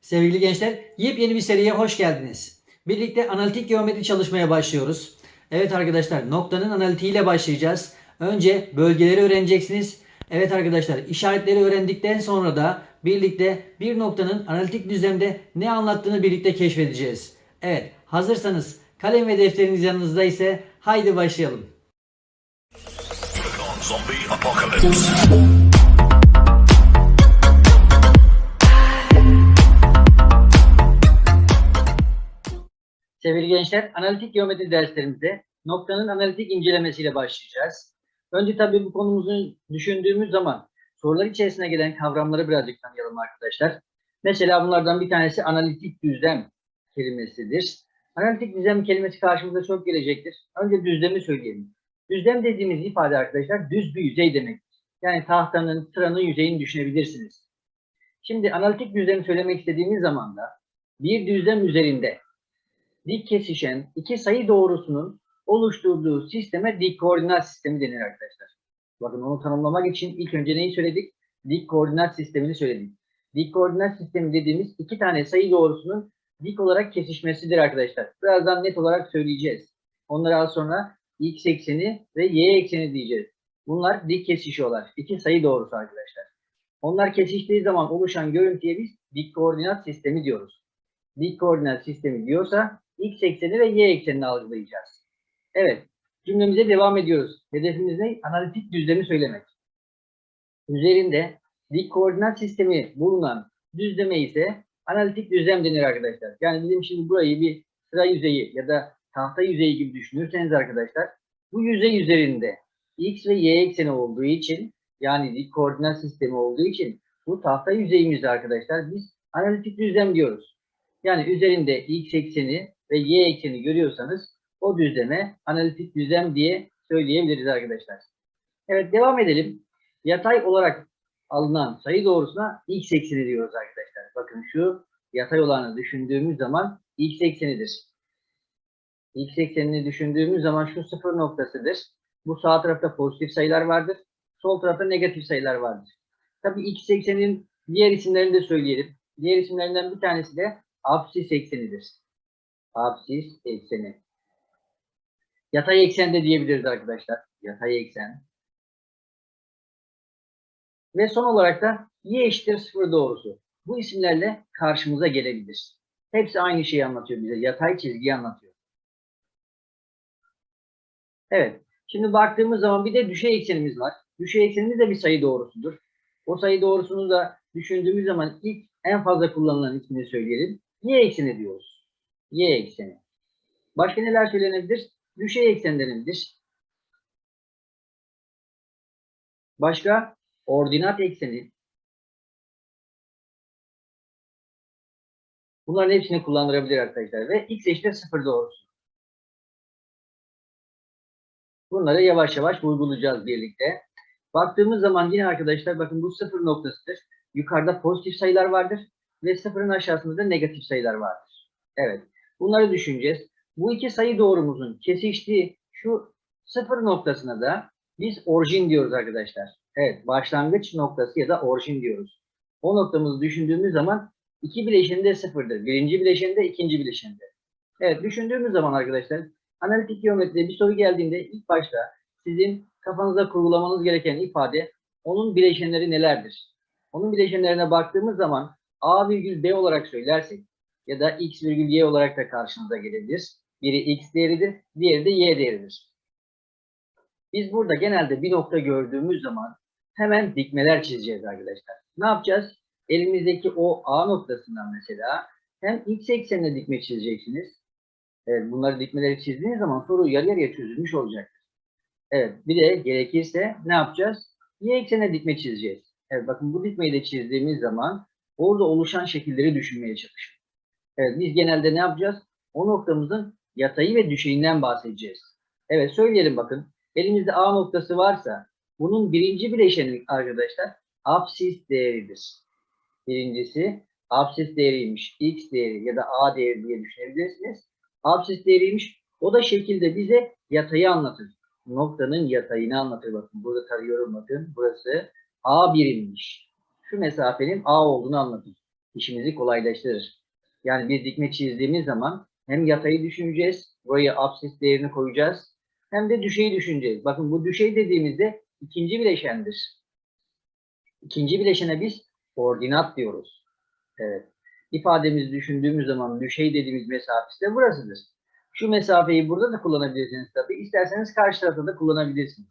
Sevgili gençler, yepyeni bir seriye hoş geldiniz. Birlikte analitik geometri çalışmaya başlıyoruz. Evet arkadaşlar, noktanın analitiğiyle başlayacağız. Önce bölgeleri öğreneceksiniz. Evet arkadaşlar, işaretleri öğrendikten sonra da birlikte bir noktanın analitik düzlemde ne anlattığını birlikte keşfedeceğiz. Evet, hazırsanız kalem ve defteriniz yanınızda ise haydi başlayalım. Zombie apocalypse. Sevgili gençler, analitik geometri derslerimizde noktanın analitik incelemesiyle başlayacağız. Önce tabii bu konumuzu düşündüğümüz zaman sorular içerisine gelen kavramları birazcık tanıyalım arkadaşlar. Mesela bunlardan bir tanesi analitik düzlem kelimesidir. Analitik düzlem kelimesi karşımıza çok gelecektir. Önce düzlemi söyleyelim. Düzlem dediğimiz ifade arkadaşlar düz bir yüzey demektir. Yani tahtanın, tıranın yüzeyini düşünebilirsiniz. Şimdi analitik düzlemi söylemek istediğimiz zaman da bir düzlem üzerinde dik kesişen iki sayı doğrusunun oluşturduğu sisteme dik koordinat sistemi denir arkadaşlar. Bakın onu tanımlamak için ilk önce neyi söyledik? Dik koordinat sistemini söyledik. Dik koordinat sistemi dediğimiz iki tane sayı doğrusunun dik olarak kesişmesidir arkadaşlar. Birazdan net olarak söyleyeceğiz. Onları az sonra x ekseni ve y ekseni diyeceğiz. Bunlar dik kesişiyorlar. İki sayı doğrusu arkadaşlar. Onlar kesiştiği zaman oluşan görüntüye biz dik koordinat sistemi diyoruz. Dik koordinat sistemi diyorsa x ekseni ve y eksenini algılayacağız. Evet, cümlemize devam ediyoruz. Hedefimiz ne? Analitik düzlemi söylemek. Üzerinde dik koordinat sistemi bulunan düzleme ise analitik düzlem denir arkadaşlar. Yani bizim şimdi burayı bir sıra yüzeyi ya da tahta yüzeyi gibi düşünürseniz arkadaşlar, bu yüzey üzerinde x ve y ekseni olduğu için yani dik koordinat sistemi olduğu için bu tahta yüzeyimizde arkadaşlar biz analitik düzlem diyoruz. Yani üzerinde x ekseni ve y ekseni görüyorsanız o düzleme analitik düzlem diye söyleyebiliriz arkadaşlar. Evet devam edelim. Yatay olarak alınan sayı doğrusuna x ekseni diyoruz arkadaşlar. Bakın şu yatay olanı düşündüğümüz zaman x eksenidir. X eksenini düşündüğümüz zaman şu sıfır noktasıdır. Bu sağ tarafta pozitif sayılar vardır. Sol tarafta negatif sayılar vardır. Tabii x eksenin diğer isimlerini de söyleyelim. Diğer isimlerinden bir tanesi de absis eksenidir. Absis ekseni. Yatay eksen de diyebiliriz arkadaşlar. Yatay eksen. Ve son olarak da y eşittir sıfır doğrusu. Bu isimlerle karşımıza gelebilir. Hepsi aynı şeyi anlatıyor bize. Yatay çizgiyi anlatıyor. Evet. Şimdi baktığımız zaman bir de düşey eksenimiz var. Düşey eksenimiz de bir sayı doğrusudur. O sayı doğrusunu da düşündüğümüz zaman ilk en fazla kullanılan ismini söyleyelim. Y ekseni diyoruz. Y ekseni. Başka neler söylenebilir? Düşey eksen denebilir. Başka? Ordinat ekseni. Bunların hepsini kullandırabilir arkadaşlar. Ve x eşittir 0 doğrusu. Bunları yavaş yavaş uygulayacağız birlikte. Baktığımız zaman yine arkadaşlar bakın bu sıfır noktasıdır. Yukarıda pozitif sayılar vardır ve sıfırın aşağısında da negatif sayılar vardır. Evet. Bunları düşüneceğiz. Bu iki sayı doğrumuzun kesiştiği şu sıfır noktasına da biz orijin diyoruz arkadaşlar. Evet. Başlangıç noktası ya da orijin diyoruz. O noktamızı düşündüğümüz zaman iki bileşeninde sıfırdır. Birinci bileşeninde, ikinci bileşeninde. Evet. Düşündüğümüz zaman arkadaşlar analitik geometride bir soru geldiğinde ilk başta sizin kafanıza kurgulamanız gereken ifade onun bileşenleri nelerdir? Onun bileşenlerine baktığımız zaman A virgül B olarak söylersek ya da X virgül Y olarak da karşınıza gelebilir. Biri X değeridir, diğeri de Y değeridir. Biz burada genelde bir nokta gördüğümüz zaman hemen dikmeler çizeceğiz arkadaşlar. Ne yapacağız? Elimizdeki o A noktasından mesela hem X eksenine dikme çizeceksiniz. Evet, bunları dikmeleri çizdiğiniz zaman soru yarı yarıya çözülmüş olacaktır. Evet, bir de gerekirse ne yapacağız? Y eksenine dikme çizeceğiz. Evet, bakın bu dikmeyi de çizdiğimiz zaman orada oluşan şekilleri düşünmeye çalışın. Evet, biz genelde ne yapacağız? O noktamızın yatayı ve düşeyinden bahsedeceğiz. Evet, söyleyelim bakın. Elimizde A noktası varsa bunun birinci bileşeni arkadaşlar absis değeridir. Birincisi absis değeriymiş. X değeri ya da A değeri diye düşünebilirsiniz. Absis değeriymiş. O da şekilde bize yatayı anlatır. Noktanın yatayını anlatır. Bakın burada tarıyorum bakın. Burası A birimmiş. Şu mesafenin A olduğunu anlatır. işimizi kolaylaştırır. Yani bir dikme çizdiğimiz zaman hem yatayı düşüneceğiz, buraya absis değerini koyacağız, hem de düşeyi düşüneceğiz. Bakın bu düşey dediğimizde ikinci bileşendir. İkinci bileşene biz ordinat diyoruz. Evet. İfademizi düşündüğümüz zaman düşey dediğimiz mesafesi de burasıdır. Şu mesafeyi burada da kullanabilirsiniz tabii. İsterseniz karşı tarafta da kullanabilirsiniz.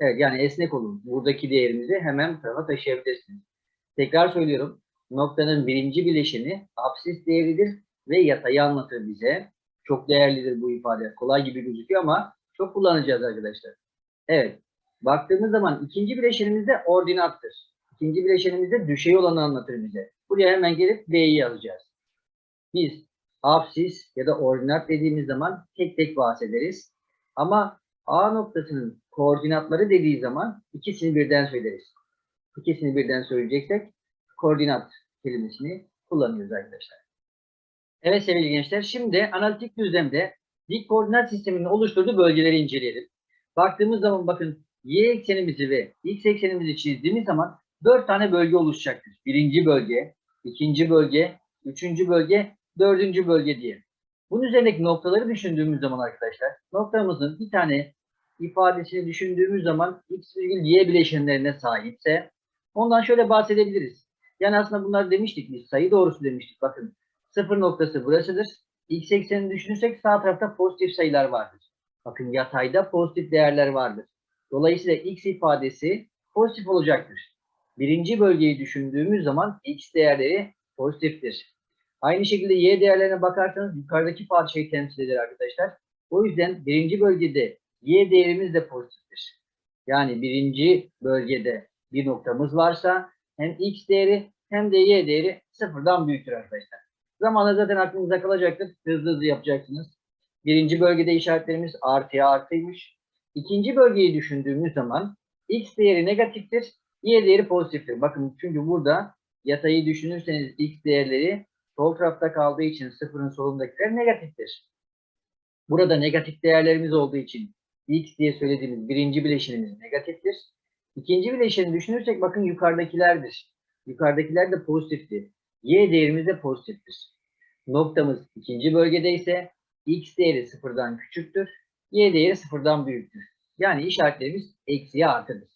Evet yani esnek olun. Buradaki değerimizi hemen tarafa taşıyabilirsiniz. Tekrar söylüyorum. Noktanın birinci bileşeni absis değeridir ve yatayı anlatır bize. Çok değerlidir bu ifade. Kolay gibi gözüküyor ama çok kullanacağız arkadaşlar. Evet. Baktığımız zaman ikinci bileşenimiz de ordinattır. İkinci bileşenimiz de düşey olanı anlatır bize. Buraya hemen gelip B'yi yazacağız. Biz absis ya da ordinat dediğimiz zaman tek tek bahsederiz. Ama A noktasının koordinatları dediği zaman ikisini birden söyleriz. İkisini birden söyleyeceksek koordinat kelimesini kullanıyoruz arkadaşlar. Evet sevgili gençler şimdi analitik düzlemde dik koordinat sisteminin oluşturduğu bölgeleri inceleyelim. Baktığımız zaman bakın y eksenimizi ve x eksenimizi çizdiğimiz zaman dört tane bölge oluşacaktır. Birinci bölge, ikinci bölge, üçüncü bölge, dördüncü bölge diye. Bunun üzerindeki noktaları düşündüğümüz zaman arkadaşlar noktamızın bir tane ifadesini düşündüğümüz zaman x virgül y bileşenlerine sahipse ondan şöyle bahsedebiliriz. Yani aslında bunlar demiştik biz sayı doğrusu demiştik. Bakın sıfır noktası burasıdır. X eksenini düşünürsek sağ tarafta pozitif sayılar vardır. Bakın yatayda pozitif değerler vardır. Dolayısıyla x ifadesi pozitif olacaktır. Birinci bölgeyi düşündüğümüz zaman x değerleri pozitiftir. Aynı şekilde y değerlerine bakarsanız yukarıdaki parçayı temsil eder arkadaşlar. O yüzden birinci bölgede y değerimiz de pozitiftir. Yani birinci bölgede bir noktamız varsa hem x değeri hem de y değeri sıfırdan büyüktür arkadaşlar. Zamanla zaten aklınızda kalacaktır. Hızlı hızlı yapacaksınız. Birinci bölgede işaretlerimiz artıya artıymış. İkinci bölgeyi düşündüğümüz zaman x değeri negatiftir, y değeri pozitiftir. Bakın çünkü burada yatayı düşünürseniz x değerleri sol tarafta kaldığı için sıfırın solundakiler negatiftir. Burada negatif değerlerimiz olduğu için x diye söylediğimiz birinci bileşenimiz negatiftir. İkinci bileşeni düşünürsek bakın yukarıdakilerdir. Yukarıdakiler de pozitifti. Y değerimiz de pozitiftir. Noktamız ikinci bölgede ise x değeri sıfırdan küçüktür. Y değeri sıfırdan büyüktür. Yani işaretlerimiz eksiye artıdır.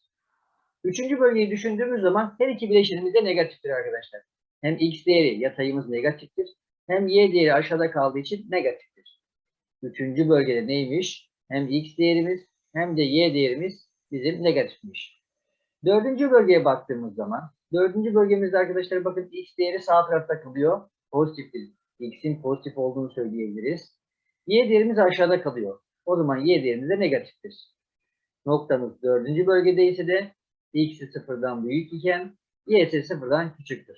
Üçüncü bölgeyi düşündüğümüz zaman her iki bileşenimiz de negatiftir arkadaşlar. Hem x değeri yatayımız negatiftir. Hem y değeri aşağıda kaldığı için negatiftir. Üçüncü bölgede neymiş? Hem x değerimiz hem de y değerimiz bizim negatifmiş. Dördüncü bölgeye baktığımız zaman dördüncü bölgemizde arkadaşlar bakın x değeri sağ tarafta kalıyor. Pozitiftir. x'in pozitif olduğunu söyleyebiliriz. Y değerimiz aşağıda kalıyor. O zaman y değerimiz de negatiftir. Noktamız dördüncü bölgede ise de x'i sıfırdan büyük iken y'si sıfırdan küçüktür.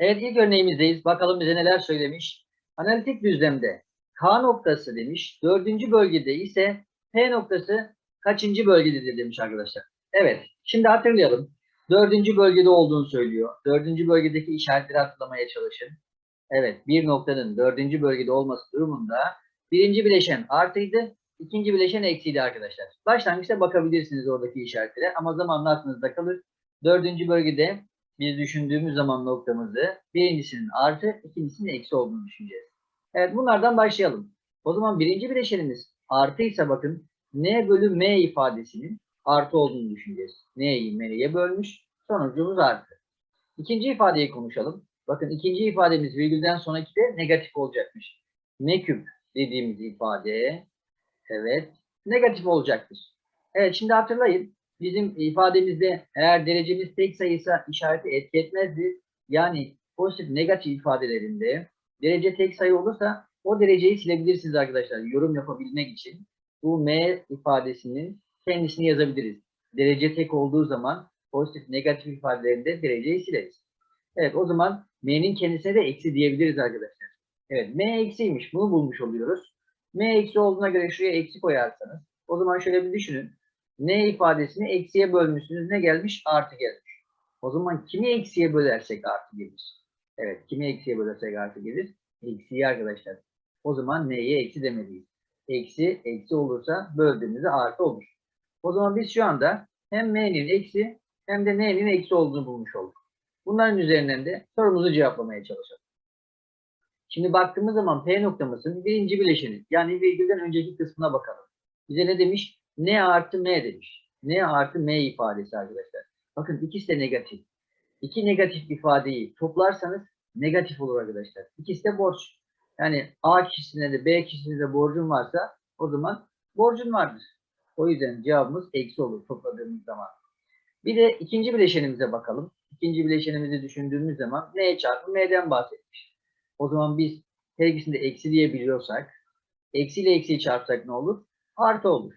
Evet ilk örneğimizdeyiz. Bakalım bize neler söylemiş. Analitik düzlemde K noktası demiş. Dördüncü bölgede ise P noktası kaçıncı bölgededir demiş arkadaşlar. Evet. Şimdi hatırlayalım. Dördüncü bölgede olduğunu söylüyor. Dördüncü bölgedeki işaretleri hatırlamaya çalışın. Evet. Bir noktanın dördüncü bölgede olması durumunda birinci bileşen artıydı. ikinci bileşen eksiydi arkadaşlar. Başlangıçta bakabilirsiniz oradaki işaretlere ama zamanla aklınızda kalır. Dördüncü bölgede biz düşündüğümüz zaman noktamızı birincisinin artı, ikincisinin eksi olduğunu düşüneceğiz. Evet bunlardan başlayalım. O zaman birinci bileşenimiz artıysa bakın n bölü m ifadesinin artı olduğunu düşüneceğiz. n'yi m'ye bölmüş, sonucumuz artı. İkinci ifadeyi konuşalım. Bakın ikinci ifademiz virgülden sonraki de negatif olacakmış. m küp dediğimiz ifade evet negatif olacaktır. Evet şimdi hatırlayın. Bizim ifademizde eğer derecemiz tek sayıysa işareti etki etmezdi. Yani pozitif negatif ifadelerinde derece tek sayı olursa o dereceyi silebilirsiniz arkadaşlar. Yorum yapabilmek için bu m ifadesinin kendisini yazabiliriz. Derece tek olduğu zaman pozitif negatif ifadelerinde dereceyi sileriz. Evet o zaman m'nin kendisine de eksi diyebiliriz arkadaşlar. Evet m eksiymiş bunu bulmuş oluyoruz. m eksi olduğuna göre şuraya eksi koyarsanız o zaman şöyle bir düşünün. n ifadesini eksiye bölmüşsünüz. Ne gelmiş? Artı gelmiş. O zaman kimi eksiye bölersek artı gelir. Evet kimi eksiye bölersek artı gelir? Eksiyi arkadaşlar. O zaman n'ye eksi demeliyiz. Eksi eksi olursa böldüğümüzde artı olur. O zaman biz şu anda hem m'nin eksi hem de n'nin eksi olduğunu bulmuş olduk. Bunların üzerinden de sorumuzu cevaplamaya çalışalım. Şimdi baktığımız zaman P noktamızın birinci bileşeni yani virgülden önceki kısmına bakalım. Bize ne demiş? N artı M demiş. N artı M ifadesi arkadaşlar. Bakın ikisi de negatif. İki negatif ifadeyi toplarsanız negatif olur arkadaşlar. İkisi de borç. Yani A kişisine de B kişisine de borcun varsa o zaman borcun vardır. O yüzden cevabımız eksi olur topladığımız zaman. Bir de ikinci bileşenimize bakalım. İkinci bileşenimizi düşündüğümüz zaman N çarpı M'den bahsetmiş. O zaman biz her ikisini de eksi diyebiliyorsak eksiyle eksiyi çarpsak ne olur? Artı olur.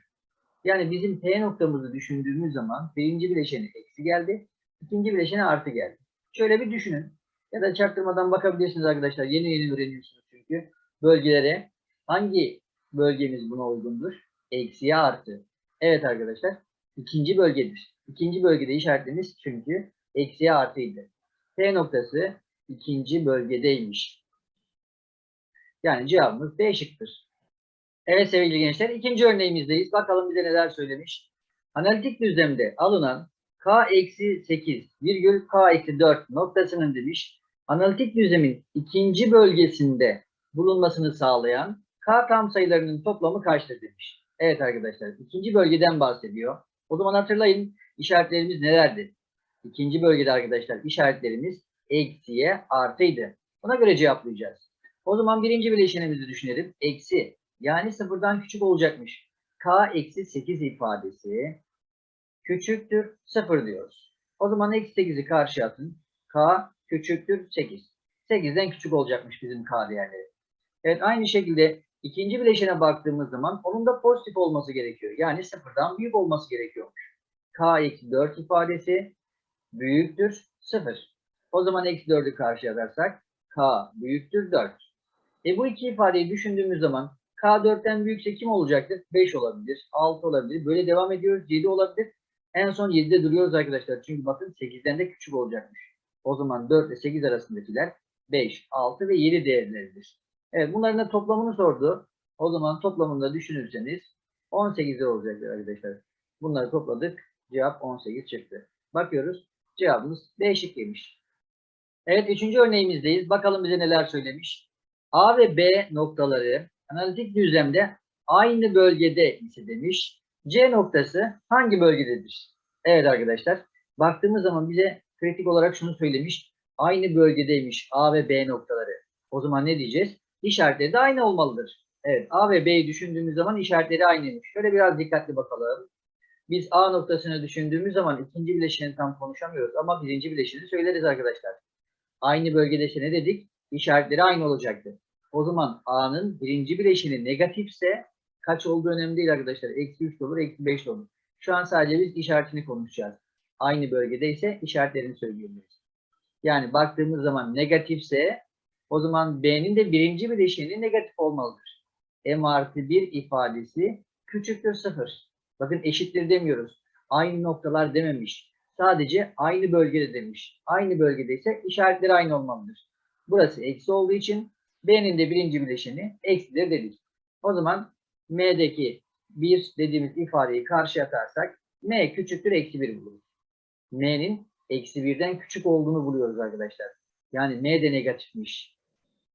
Yani bizim P noktamızı düşündüğümüz zaman birinci bileşeni eksi geldi. ikinci bileşeni artı geldi. Şöyle bir düşünün. Ya da çaktırmadan bakabilirsiniz arkadaşlar. Yeni yeni öğreniyorsunuz çünkü. Bölgelere hangi bölgemiz buna uygundur? Eksiye artı. Evet arkadaşlar. ikinci bölgedir. İkinci bölgede işaretlemiz çünkü eksiye artıydı. P noktası ikinci bölgedeymiş. Yani cevabımız B şıktır. Evet sevgili gençler ikinci örneğimizdeyiz. Bakalım bize neler söylemiş. Analitik düzlemde alınan K-8 virgül K-4 noktasının demiş analitik düzlemin ikinci bölgesinde bulunmasını sağlayan K tam sayılarının toplamı kaçtır demiş. Evet arkadaşlar ikinci bölgeden bahsediyor. O zaman hatırlayın işaretlerimiz nelerdi? İkinci bölgede arkadaşlar işaretlerimiz eksiye artıydı. Ona göre cevaplayacağız. O zaman birinci bileşenimizi düşünelim. Eksi yani sıfırdan küçük olacakmış. K eksi 8 ifadesi küçüktür 0 diyoruz. O zaman eksi 8'i karşıya atın. K küçüktür 8. 8'den küçük olacakmış bizim K değerleri. Evet aynı şekilde ikinci bileşene baktığımız zaman onun da pozitif olması gerekiyor. Yani sıfırdan büyük olması gerekiyormuş. K eksi 4 ifadesi büyüktür 0. O zaman eksi 4'ü karşıya atarsak K büyüktür 4. E bu iki ifadeyi düşündüğümüz zaman K 4'ten büyükse kim olacaktır? 5 olabilir, 6 olabilir. Böyle devam ediyoruz. 7 olabilir. En son 7'de duruyoruz arkadaşlar. Çünkü bakın 8'den de küçük olacakmış. O zaman 4 ile 8 arasındakiler 5, 6 ve 7 değerleridir. Evet bunların da toplamını sordu. O zaman toplamını da düşünürseniz 18 olacaktır arkadaşlar. Bunları topladık. Cevap 18 çıktı. Bakıyoruz. Cevabımız B şıkkıymış. Evet üçüncü örneğimizdeyiz. Bakalım bize neler söylemiş. A ve B noktaları analitik düzlemde aynı bölgede ise demiş. C noktası hangi bölgededir? Evet arkadaşlar. Baktığımız zaman bize kritik olarak şunu söylemiş. Aynı bölgedeymiş A ve B noktaları. O zaman ne diyeceğiz? İşaretleri de aynı olmalıdır. Evet A ve B'yi düşündüğümüz zaman işaretleri aynıymış. Şöyle biraz dikkatli bakalım. Biz A noktasını düşündüğümüz zaman ikinci bileşeni tam konuşamıyoruz ama birinci bileşeni söyleriz arkadaşlar. Aynı bölgede ne dedik? İşaretleri aynı olacaktı. O zaman A'nın birinci bileşeni negatifse kaç olduğu önemli değil arkadaşlar. Eksi 3 de olur, eksi 5 de olur. Şu an sadece biz işaretini konuşacağız. Aynı bölgedeyse işaretlerini söyleyebiliriz. Yani baktığımız zaman negatifse o zaman B'nin de birinci bileşeni negatif olmalıdır. M artı 1 ifadesi küçüktür 0. Bakın eşittir demiyoruz. Aynı noktalar dememiş. Sadece aynı bölgede demiş. Aynı bölgedeyse işaretleri aynı olmalıdır. Burası eksi olduğu için B'nin de birinci bileşeni eksidir dedik. O zaman M'deki 1 dediğimiz ifadeyi karşıya atarsak M küçüktür eksi 1 buluruz. M'nin eksi 1'den küçük olduğunu buluyoruz arkadaşlar. Yani M de negatifmiş.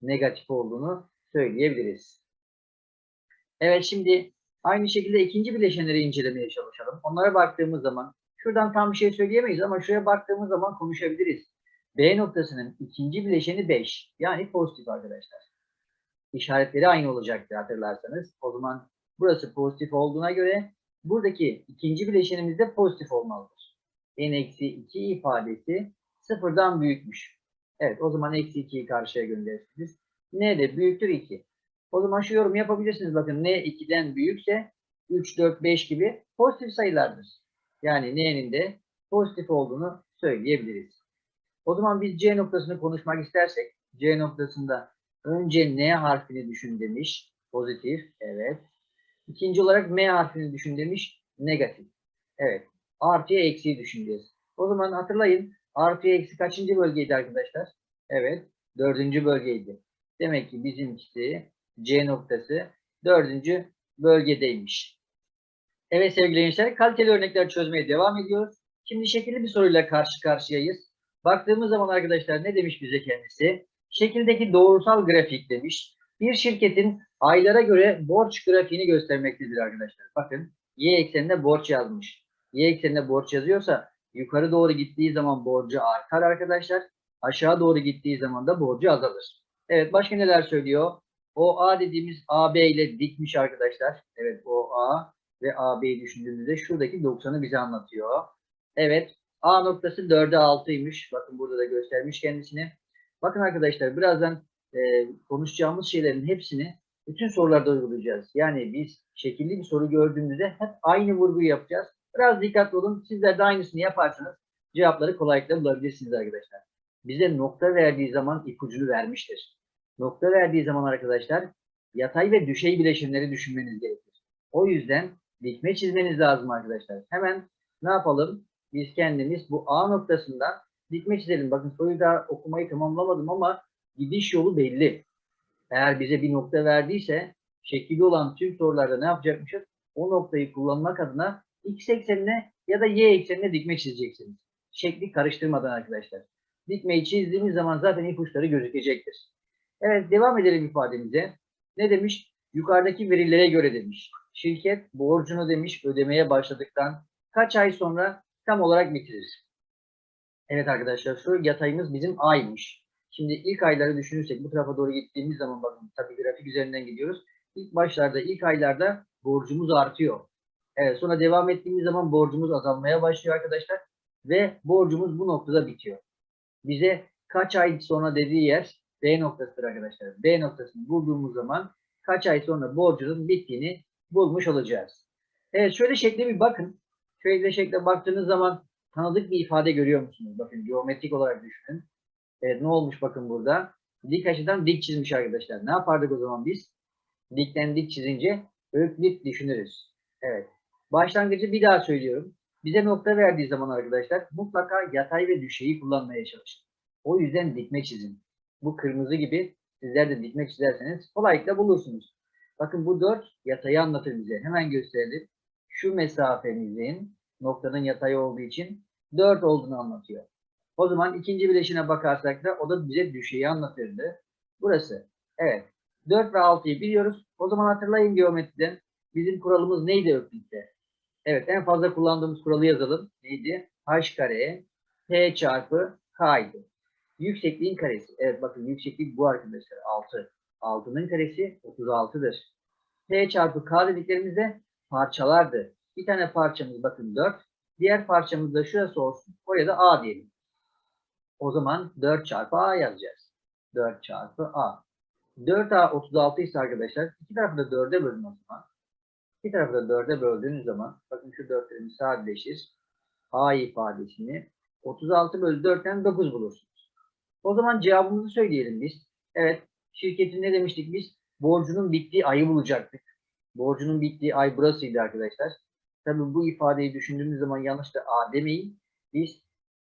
Negatif olduğunu söyleyebiliriz. Evet şimdi aynı şekilde ikinci bileşenleri incelemeye çalışalım. Onlara baktığımız zaman şuradan tam bir şey söyleyemeyiz ama şuraya baktığımız zaman konuşabiliriz. B noktasının ikinci bileşeni 5. Yani pozitif arkadaşlar. İşaretleri aynı olacaktı hatırlarsanız. O zaman burası pozitif olduğuna göre buradaki ikinci bileşenimiz de pozitif olmalıdır. N-2 ifadesi sıfırdan büyükmüş. Evet o zaman eksi 2'yi karşıya gönderirsiniz. N de büyüktür 2. O zaman şu yorum yapabilirsiniz. Bakın N 2'den büyükse 3, 4, 5 gibi pozitif sayılardır. Yani N'nin de pozitif olduğunu söyleyebiliriz. O zaman biz C noktasını konuşmak istersek C noktasında önce N harfini düşün demiş. Pozitif. Evet. İkinci olarak M harfini düşün demiş. Negatif. Evet. Artıya eksiği düşüneceğiz. O zaman hatırlayın. Artıya eksi kaçıncı bölgeydi arkadaşlar? Evet. Dördüncü bölgeydi. Demek ki bizimkisi C noktası dördüncü bölgedeymiş. Evet sevgili gençler kaliteli örnekler çözmeye devam ediyoruz. Şimdi şekilli bir soruyla karşı karşıyayız. Baktığımız zaman arkadaşlar ne demiş bize kendisi? Şekildeki doğrusal grafik demiş. Bir şirketin aylara göre borç grafiğini göstermektedir arkadaşlar. Bakın y ekseninde borç yazmış. Y ekseninde borç yazıyorsa yukarı doğru gittiği zaman borcu artar arkadaşlar. Aşağı doğru gittiği zaman da borcu azalır. Evet başka neler söylüyor? O A dediğimiz AB ile dikmiş arkadaşlar. Evet o A ve AB'yi düşündüğümüzde şuradaki 90'ı bize anlatıyor. Evet A noktası 4'e 6'ymış. Bakın burada da göstermiş kendisini. Bakın arkadaşlar birazdan e, konuşacağımız şeylerin hepsini bütün sorularda uygulayacağız. Yani biz şekilli bir soru gördüğümüzde hep aynı vurguyu yapacağız. Biraz dikkatli olun. Sizler de aynısını yaparsanız cevapları kolaylıkla bulabilirsiniz arkadaşlar. Bize nokta verdiği zaman ipucunu vermiştir. Nokta verdiği zaman arkadaşlar yatay ve düşey bileşimleri düşünmeniz gerekir. O yüzden dikme çizmeniz lazım arkadaşlar. Hemen ne yapalım? Biz kendimiz bu A noktasından dikme çizelim. Bakın soruyu daha okumayı tamamlamadım ama gidiş yolu belli. Eğer bize bir nokta verdiyse şekilli olan tüm sorularda ne yapacakmışız? O noktayı kullanmak adına x eksenine ya da y eksenine dikme çizeceksiniz. Şekli karıştırmadan arkadaşlar. Dikmeyi çizdiğimiz zaman zaten ipuçları gözükecektir. Evet devam edelim ifademize. Ne demiş? Yukarıdaki verilere göre demiş. Şirket borcunu demiş ödemeye başladıktan kaç ay sonra tam olarak bitirir? Evet arkadaşlar şu yatayımız bizim aymış. Şimdi ilk ayları düşünürsek bu tarafa doğru gittiğimiz zaman bakın tabii grafik üzerinden gidiyoruz. İlk başlarda ilk aylarda borcumuz artıyor. Evet sonra devam ettiğimiz zaman borcumuz azalmaya başlıyor arkadaşlar. Ve borcumuz bu noktada bitiyor. Bize kaç ay sonra dediği yer B noktasıdır arkadaşlar. B noktasını bulduğumuz zaman kaç ay sonra borcunun bittiğini bulmuş olacağız. Evet şöyle şekle bir bakın. Şöyle şekle baktığınız zaman tanıdık bir ifade görüyor musunuz? Bakın geometrik olarak düşünün. Evet ne olmuş bakın burada. Dik açıdan dik çizmiş arkadaşlar. Ne yapardık o zaman biz? Dikten dik çizince öklit düşünürüz. Evet. Başlangıcı bir daha söylüyorum. Bize nokta verdiği zaman arkadaşlar mutlaka yatay ve düşeyi kullanmaya çalışın. O yüzden dikme çizin. Bu kırmızı gibi sizler de dikme çizerseniz kolaylıkla bulursunuz. Bakın bu 4 yatayı anlatır bize. Hemen gösterelim. Şu mesafemizin noktanın yatay olduğu için 4 olduğunu anlatıyor. O zaman ikinci bileşine bakarsak da o da bize düşeyi anlatırdı. Burası. Evet. 4 ve 6'yı biliyoruz. O zaman hatırlayın geometriden. Bizim kuralımız neydi Öklit'te? Evet en fazla kullandığımız kuralı yazalım. Neydi? H kare P çarpı K'ydı. Yüksekliğin karesi. Evet bakın yükseklik bu arkadaşlar 6. 6'nın karesi 36'dır. P çarpı K dediklerimizde parçalardı. Bir tane parçamız bakın 4. Diğer parçamız da şurası olsun. Oraya da A diyelim. O zaman 4 çarpı A yazacağız. 4 çarpı A. 4A 36 ise arkadaşlar iki tarafı da 4'e bölün o zaman. İki tarafı da 4'e böldüğünüz zaman bakın şu 4'lerimiz sadeleşir. A ifadesini 36 bölü 4'ten 9 bulursunuz. O zaman cevabımızı söyleyelim biz. Evet şirketin ne demiştik biz? Borcunun bittiği ayı bulacaktık. Borcunun bittiği ay burasıydı arkadaşlar. Tabii bu ifadeyi düşündüğümüz zaman yanlış da A demeyin. Biz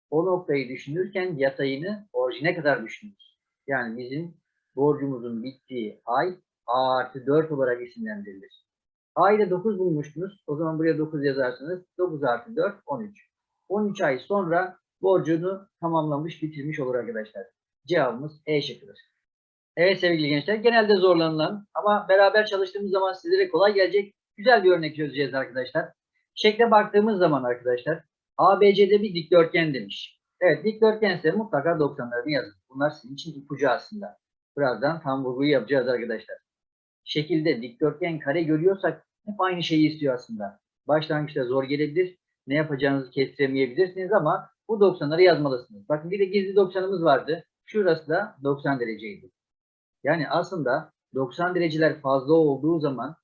o noktayı düşünürken yatayını orijine kadar düşünürüz. Yani bizim borcumuzun bittiği ay A artı 4 olarak isimlendirilir. Ayda 9 bulmuştunuz. O zaman buraya 9 yazarsınız. 9 artı 4 13. 13 ay sonra borcunu tamamlamış bitirmiş olur arkadaşlar. Cevabımız E şıkkıdır. Evet sevgili gençler genelde zorlanılan ama beraber çalıştığımız zaman sizlere kolay gelecek güzel bir örnek çözeceğiz arkadaşlar. Şekle baktığımız zaman arkadaşlar ABC'de bir dikdörtgen demiş. Evet dikdörtgense mutlaka 90'larını yazın. Bunlar sizin için ipucu aslında. Birazdan tam vurguyu yapacağız arkadaşlar. Şekilde dikdörtgen kare görüyorsak hep aynı şeyi istiyor aslında. Başlangıçta zor gelebilir. Ne yapacağınızı kestiremeyebilirsiniz ama bu 90'ları yazmalısınız. Bakın bir de gizli 90'ımız vardı. Şurası da 90 dereceydi. Yani aslında 90 dereceler fazla olduğu zaman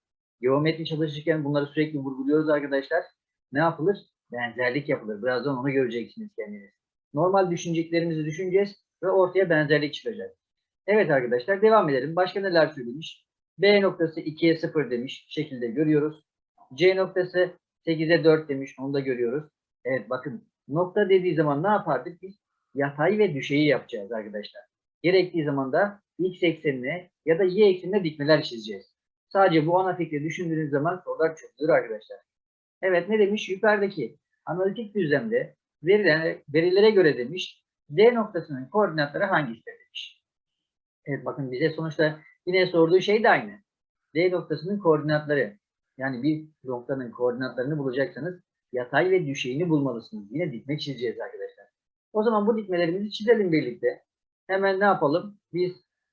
geometri çalışırken bunları sürekli vurguluyoruz arkadaşlar. Ne yapılır? Benzerlik yapılır. Birazdan onu göreceksiniz kendiniz. Normal düşüneceklerimizi düşüneceğiz ve ortaya benzerlik çıkacak. Evet arkadaşlar devam edelim. Başka neler söylemiş? B noktası 2'ye 0 demiş. Şekilde görüyoruz. C noktası 8'e 4 demiş. Onu da görüyoruz. Evet bakın nokta dediği zaman ne yapardık biz? Yatay ve düşeyi yapacağız arkadaşlar. Gerektiği zaman da x eksenine ya da y eksenine dikmeler çizeceğiz. Sadece bu ana fikri düşündüğünüz zaman sorular çözülür arkadaşlar. Evet ne demiş? Yukarıdaki analitik düzlemde verilen, verilere göre demiş D noktasının koordinatları hangisidir demiş. Evet bakın bize sonuçta yine sorduğu şey de aynı. D noktasının koordinatları. Yani bir noktanın koordinatlarını bulacaksanız yatay ve düşeyini bulmalısınız. Yine dikme çizeceğiz arkadaşlar. O zaman bu dikmelerimizi çizelim birlikte. Hemen ne yapalım? Biz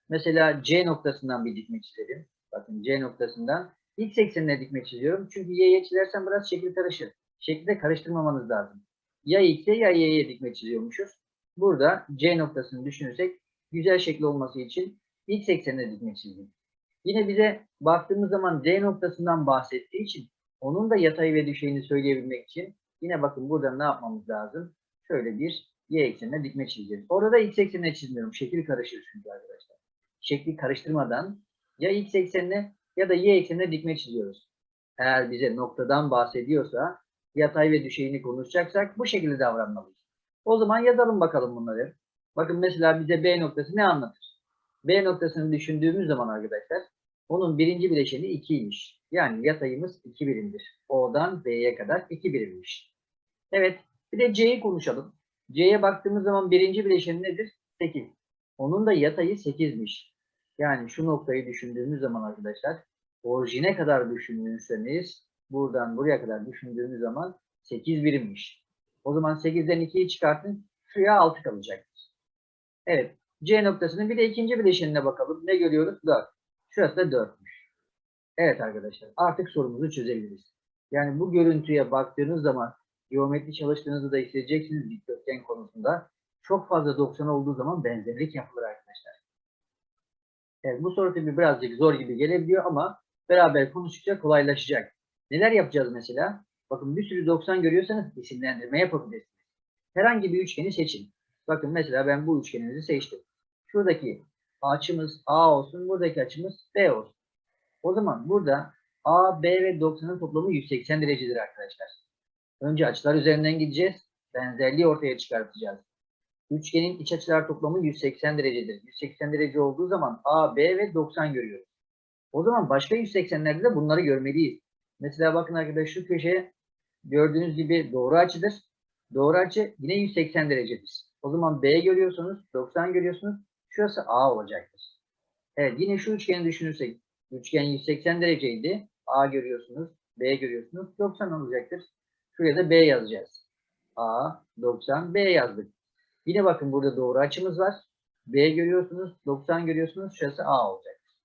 mesela C noktasından bir dikme çizelim. Bakın C noktasından x eksenine dikme çiziyorum. Çünkü y'ye çizersem biraz şekil karışır. Şekli de karıştırmamanız lazım. Ya x'e ya y'ye dikme çiziyormuşuz. Burada C noktasını düşünürsek güzel şekli olması için x eksenine dikme çizdim. Yine bize baktığımız zaman D noktasından bahsettiği için onun da yatay ve düşeyini söyleyebilmek için yine bakın burada ne yapmamız lazım? Şöyle bir y eksenine dikme çizeceğiz. Orada da x eksenine çizmiyorum. Şekil karışır çünkü arkadaşlar. Şekli karıştırmadan ya x eksenine ya da y eksenine dikme çiziyoruz. Eğer bize noktadan bahsediyorsa yatay ve düşeyini konuşacaksak bu şekilde davranmalıyız. O zaman yazalım bakalım bunları. Bakın mesela bize B noktası ne anlatır? B noktasını düşündüğümüz zaman arkadaşlar onun birinci bileşeni 2'ymiş. Yani yatayımız 2 birimdir. O'dan B'ye kadar 2 birimmiş. Evet bir de C'yi konuşalım. C'ye baktığımız zaman birinci bileşeni nedir? 8. Onun da yatayı 8'miş. Yani şu noktayı düşündüğümüz zaman arkadaşlar orijine kadar düşünürseniz buradan buraya kadar düşündüğümüz zaman 8 birimmiş. O zaman 8'den 2'yi çıkartın. Şuraya 6 kalacaktır. Evet. C noktasının bir de ikinci bileşenine bakalım. Ne görüyoruz? 4. Şurası da 4'müş. Evet arkadaşlar. Artık sorumuzu çözebiliriz. Yani bu görüntüye baktığınız zaman geometri çalıştığınızı da hissedeceksiniz dikdörtgen konusunda. Çok fazla 90 olduğu zaman benzerlik yapılır arkadaşlar. Evet, bu soru tabii birazcık zor gibi gelebiliyor ama beraber konuştukça kolaylaşacak. Neler yapacağız mesela? Bakın bir sürü 90 görüyorsanız isimlendirme yapabilirsiniz. Herhangi bir üçgeni seçin. Bakın mesela ben bu üçgenimizi seçtim. Şuradaki açımız A olsun, buradaki açımız B olsun. O zaman burada A, B ve 90'ın toplamı 180 derecedir arkadaşlar. Önce açılar üzerinden gideceğiz. Benzerliği ortaya çıkartacağız. Üçgenin iç açılar toplamı 180 derecedir. 180 derece olduğu zaman A, B ve 90 görüyoruz. O zaman başka 180'lerde de bunları görmeliyiz. Mesela bakın arkadaşlar şu köşeye gördüğünüz gibi doğru açıdır. Doğru açı yine 180 derecedir. O zaman B görüyorsunuz, 90 görüyorsunuz. Şurası A olacaktır. Evet yine şu üçgeni düşünürsek. Üçgen 180 dereceydi. A görüyorsunuz, B görüyorsunuz. 90 olacaktır. Şuraya da B yazacağız. A, 90, B yazdık. Yine bakın burada doğru açımız var. B görüyorsunuz, 90 görüyorsunuz. Şurası A olacaktır.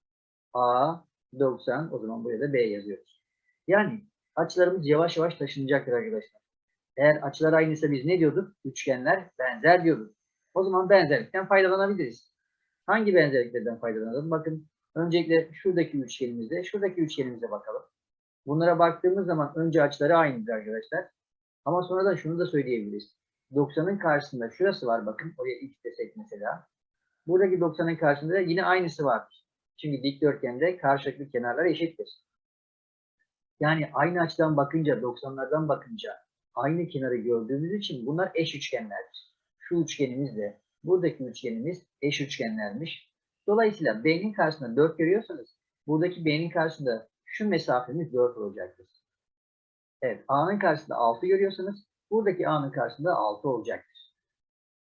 A, 90. O zaman buraya da B yazıyoruz. Yani açılarımız yavaş yavaş taşınacaktır arkadaşlar. Eğer açılar aynıysa biz ne diyorduk? Üçgenler benzer diyorduk. O zaman benzerlikten faydalanabiliriz. Hangi benzerliklerden faydalanalım? Bakın öncelikle şuradaki üçgenimizde, şuradaki üçgenimize bakalım. Bunlara baktığımız zaman önce açıları aynıdır arkadaşlar. Ama sonra da şunu da söyleyebiliriz. 90'ın karşısında şurası var bakın. Oraya x desek mesela. Buradaki 90'ın karşısında da yine aynısı vardır. Çünkü dikdörtgende karşılıklı kenarlar eşittir. Yani aynı açıdan bakınca, 90'lardan bakınca aynı kenarı gördüğümüz için bunlar eş üçgenlerdir. Şu üçgenimizle buradaki üçgenimiz eş üçgenlermiş. Dolayısıyla B'nin karşısında 4 görüyorsanız buradaki B'nin karşısında şu mesafemiz 4 olacaktır. Evet A'nın karşısında 6 görüyorsanız buradaki A'nın karşısında 6 olacaktır.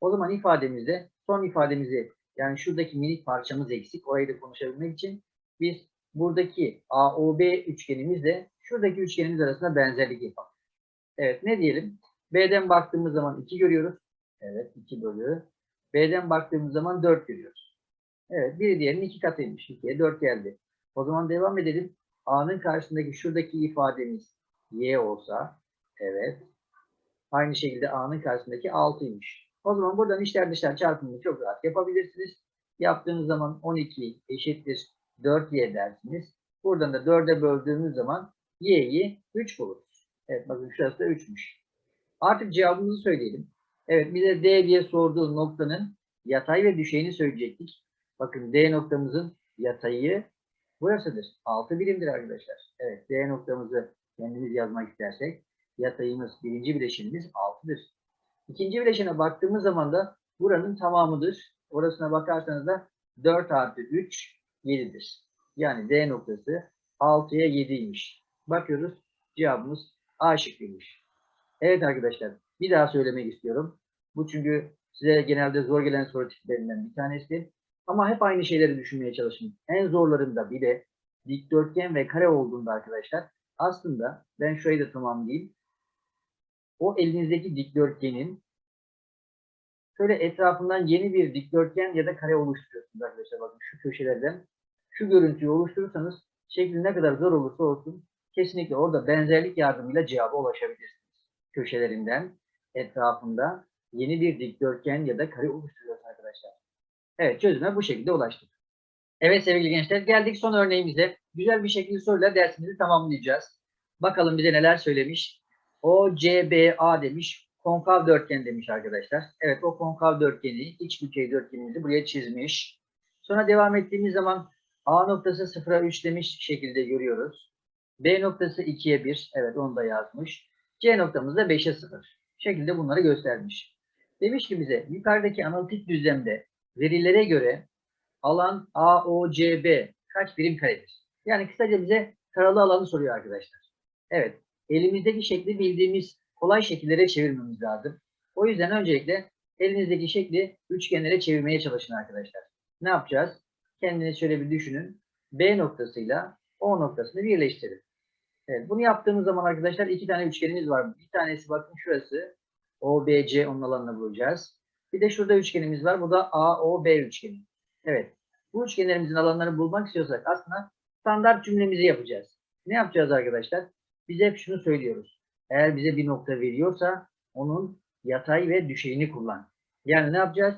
O zaman ifademizde son ifademizi yani şuradaki minik parçamız eksik. Orayı da konuşabilmek için biz buradaki AOB üçgenimizle şuradaki üçgenimiz arasında benzerlik yapalım. Evet ne diyelim? B'den baktığımız zaman 2 görüyoruz. Evet 2 bölü. B'den baktığımız zaman 4 görüyoruz. Evet biri diğerinin 2 katıymış. 2'ye 4 geldi. O zaman devam edelim. A'nın karşısındaki şuradaki ifademiz Y olsa evet. Aynı şekilde A'nın karşısındaki 6'ymış. O zaman buradan içler dışlar çarpımını çok rahat yapabilirsiniz. Yaptığınız zaman 12 eşittir 4Y dersiniz. Buradan da 4'e böldüğümüz zaman Y'yi 3 buluruz. Evet bakın şurası da 3'müş. Artık cevabımızı söyleyelim. Evet bize D diye sorduğu noktanın yatay ve düşeyini söyleyecektik. Bakın D noktamızın yatayı burasıdır. 6 birimdir arkadaşlar. Evet D noktamızı kendimiz yazmak istersek yatayımız birinci bileşenimiz 6'dır. İkinci bileşene baktığımız zaman da buranın tamamıdır. Orasına bakarsanız da 4 artı 3 7'dir. Yani D noktası 6'ya 7'ymiş. Bakıyoruz cevabımız A şıkkıymış. Evet arkadaşlar bir daha söylemek istiyorum. Bu çünkü Size genelde zor gelen soru tiplerinden bir tanesi. Ama hep aynı şeyleri düşünmeye çalışın. En zorlarında bile dikdörtgen ve kare olduğunda arkadaşlar aslında ben şurayı da tamamlayayım. O elinizdeki dikdörtgenin şöyle etrafından yeni bir dikdörtgen ya da kare oluşturuyorsunuz arkadaşlar. Bakın şu köşelerden şu görüntüyü oluşturursanız şekli ne kadar zor olursa olsun kesinlikle orada benzerlik yardımıyla cevaba ulaşabilirsiniz. Köşelerinden etrafında yeni bir dikdörtgen ya da kare oluşturuyoruz arkadaşlar. Evet çözüme bu şekilde ulaştık. Evet sevgili gençler geldik son örneğimize. Güzel bir şekilde soruyla dersimizi tamamlayacağız. Bakalım bize neler söylemiş. OCBA demiş. Konkav dörtgen demiş arkadaşlar. Evet o konkav dörtgeni, iç bükey dörtgenimizi buraya çizmiş. Sonra devam ettiğimiz zaman A noktası 0'a 3 demiş şekilde görüyoruz. B noktası 2'ye 1. Evet onu da yazmış. C noktamız da 5'e 0. Şekilde bunları göstermiş. Demiş ki bize yukarıdaki analitik düzlemde verilere göre alan AOCB kaç birim karedir? Yani kısaca bize taralı alanı soruyor arkadaşlar. Evet. Elimizdeki şekli bildiğimiz kolay şekillere çevirmemiz lazım. O yüzden öncelikle elinizdeki şekli üçgenlere çevirmeye çalışın arkadaşlar. Ne yapacağız? Kendiniz şöyle bir düşünün. B noktasıyla O noktasını birleştirin. Evet, bunu yaptığımız zaman arkadaşlar iki tane üçgenimiz var. Bir tanesi bakın şurası OBC onun alanını bulacağız. Bir de şurada üçgenimiz var. Bu da AOB üçgeni. Evet. Bu üçgenlerimizin alanlarını bulmak istiyorsak aslında standart cümlemizi yapacağız. Ne yapacağız arkadaşlar? Biz hep şunu söylüyoruz. Eğer bize bir nokta veriyorsa onun yatay ve düşeyini kullan. Yani ne yapacağız?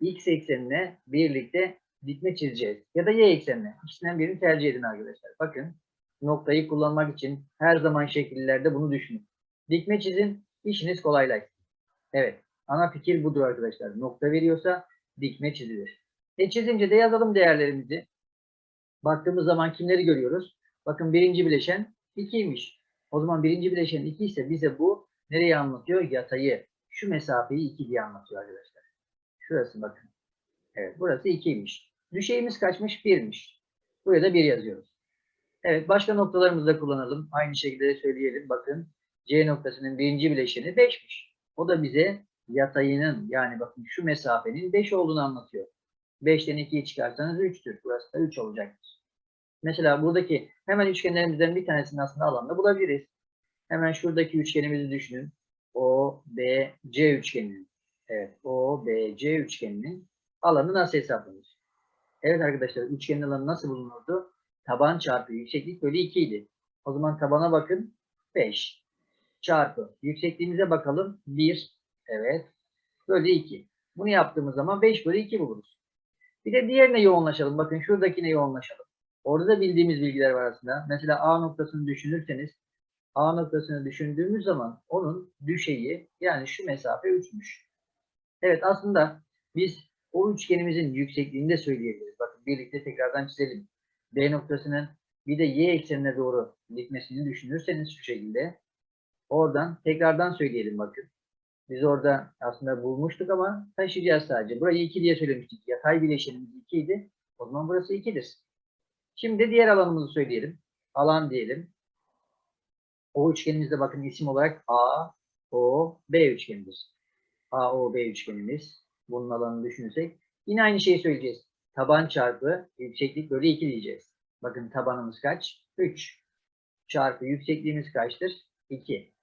X eksenine birlikte dikme çizeceğiz. Ya da Y eksenine. İkisinden birini tercih edin arkadaşlar. Bakın noktayı kullanmak için her zaman şekillerde bunu düşünün. Dikme çizin, işiniz kolaylaşsın. Evet, ana fikir budur arkadaşlar. Nokta veriyorsa dikme çizilir. E çizince de yazalım değerlerimizi. Baktığımız zaman kimleri görüyoruz? Bakın birinci bileşen 2'ymiş. O zaman birinci bileşen 2 ise bize bu nereyi anlatıyor? Yatayı. Şu mesafeyi 2 diye anlatıyor arkadaşlar. Şurası bakın. Evet burası 2'ymiş. Düşeyimiz kaçmış? 1'miş. Buraya da 1 yazıyoruz. Evet başka noktalarımızı da kullanalım. Aynı şekilde de söyleyelim. Bakın C noktasının birinci bileşeni 5'miş. O da bize yatayının yani bakın şu mesafenin 5 olduğunu anlatıyor. 5'ten 2'yi çıkarsanız 3'tür. Burası da 3 olacaktır. Mesela buradaki hemen üçgenlerimizden bir tanesini aslında alanda bulabiliriz. Hemen şuradaki üçgenimizi düşünün. O, B, C üçgeninin. Evet, O, B, C üçgeninin alanı nasıl hesaplanır? Evet arkadaşlar, üçgenin alanı nasıl bulunurdu? Taban çarpı yükseklik bölü 2 idi. O zaman tabana bakın. 5 çarpı yüksekliğimize bakalım. 1, evet, bölü 2. Bunu yaptığımız zaman 5 bölü 2 buluruz. Bir de diğerine yoğunlaşalım. Bakın şuradakine yoğunlaşalım. Orada da bildiğimiz bilgiler var aslında. Mesela A noktasını düşünürseniz A noktasını düşündüğümüz zaman onun düşeyi yani şu mesafe 3'müş. Evet aslında biz o üçgenimizin yüksekliğini de söyleyebiliriz. Bakın birlikte tekrardan çizelim. B noktasının bir de y eksenine doğru gitmesini düşünürseniz şu şekilde oradan tekrardan söyleyelim bakın. Biz orada aslında bulmuştuk ama taşıyacağız sadece. Burayı 2 diye söylemiştik. Yatay bileşenimiz 2 idi. O zaman burası 2'dir. Şimdi diğer alanımızı söyleyelim. Alan diyelim. O üçgenimizde bakın isim olarak A, O, B üçgenidir. A, O, B üçgenimiz. Bunun alanını düşünürsek. Yine aynı şeyi söyleyeceğiz. Taban çarpı yükseklik bölü 2 diyeceğiz. Bakın tabanımız kaç? 3. Çarpı yüksekliğimiz kaçtır? 2.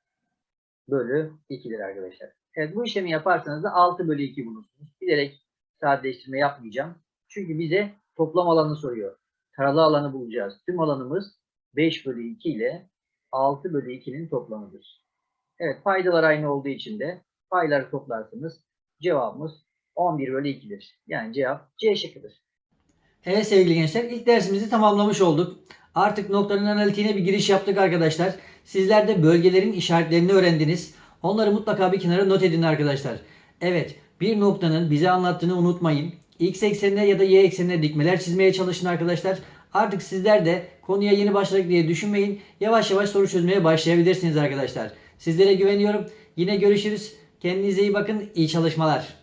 Bölü 2'dir arkadaşlar. Evet bu işlemi yaparsanız da 6 bölü 2 bulursunuz. Bilerek sadeleştirme yapmayacağım. Çünkü bize toplam alanı soruyor. Taralı alanı bulacağız. Tüm alanımız 5 bölü 2 ile 6 bölü 2'nin toplamıdır. Evet paydalar aynı olduğu için de payları toplarsanız cevabımız 11 bölü 2'dir. Yani cevap C şıkkıdır. Evet sevgili gençler ilk dersimizi tamamlamış olduk. Artık noktanın analitiğine bir giriş yaptık arkadaşlar. Sizler de bölgelerin işaretlerini öğrendiniz. Onları mutlaka bir kenara not edin arkadaşlar. Evet bir noktanın bize anlattığını unutmayın. X eksenine ya da Y eksenine dikmeler çizmeye çalışın arkadaşlar. Artık sizler de konuya yeni başladık diye düşünmeyin. Yavaş yavaş soru çözmeye başlayabilirsiniz arkadaşlar. Sizlere güveniyorum. Yine görüşürüz. Kendinize iyi bakın. İyi çalışmalar.